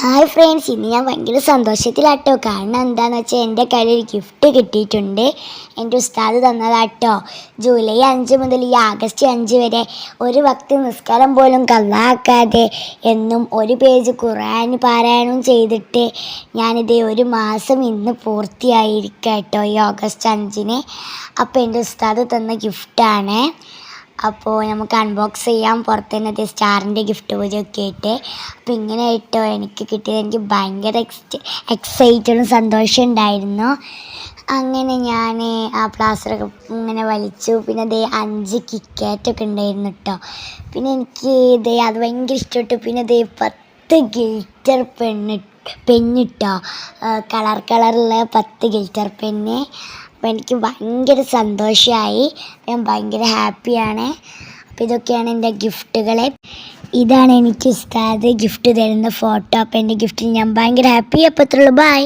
Hi friends ഇന്ന് ഞാൻ ഭയങ്കര സന്തോഷത്തിലാട്ടോ. കാരണം എന്താണെന്ന് വെച്ചാൽ എന്റെ കയ്യിൽ ഒരു ഗിഫ്റ്റ് കിട്ടിയിട്ടുണ്ട്. എന്റെ ഉസ്താദ് തന്നതാട്ടോ. ജൂലൈ അഞ്ച് മുതൽ ഈ ആഗസ്റ്റ് അഞ്ച് വരെ ഒരു ഭക്തി നിസ്കാരം പോലും കള്ളാക്കാതെ എന്നും ഒരു പേജ് ഖുറാൻ പാരായണം ചെയ്തിട്ട് ഞാനിത് ഒരു മാസം ഇന്ന് പൂർത്തിയായിരിക്കട്ടോ ഈ ഓഗസ്റ്റ് അഞ്ചിന്. അപ്പോൾ എന്റെ ഉസ്താദ് തന്ന ഗിഫ്റ്റാണ് അപ്പോൾ നമുക്ക് അൺബോക്സ് ചെയ്യാം. പുറത്ത് തന്നെ അത് സ്റ്റാറിന്റെ ഗിഫ്റ്റ് പൂജയൊക്കെ ആയിട്ട്. അപ്പോൾ ഇങ്ങനെ ആയിട്ടോ എനിക്ക് കിട്ടിയത്. എനിക്ക് ഭയങ്കര എക്സ് എക്സൈറ്റഡും സന്തോഷം ഉണ്ടായിരുന്നു. അങ്ങനെ ഞാൻ ആ പ്ലാസ്റ്ററൊക്കെ ഇങ്ങനെ വലിച്ചു. പിന്നെ അതേ അഞ്ച് കിക്കാറ്റൊക്കെ ഉണ്ടായിരുന്നു കേട്ടോ പിന്നെ എനിക്ക് ഇതേ അത് ഭയങ്കര ഇഷ്ടപ്പെട്ടു. പിന്നെ അതേ പത്ത് ഗിൽറ്റർ പെണ്ണ് പെന്നിട്ടോ കളർ കളറുള്ള പത്ത് ഗിൽറ്റർ പെന്ന് അപ്പോൾ എനിക്ക് ഭയങ്കര സന്തോഷമായി ഞാൻ ഭയങ്കര ഹാപ്പിയാണ്. അപ്പോൾ ഇതൊക്കെയാണ് എന്റെ ഗിഫ്റ്റുകൾ ഇതാണ് എനിക്ക് ഉസ്താദ് ഗിഫ്റ്റ് തരുന്ന ഫോട്ടോ. അപ്പോൾ എന്റെ ഗിഫ്റ്റിൽ ഞാൻ ഭയങ്കര ഹാപ്പി. അപ്പോൾ ഇത്രയുള്ളൂ ബൈ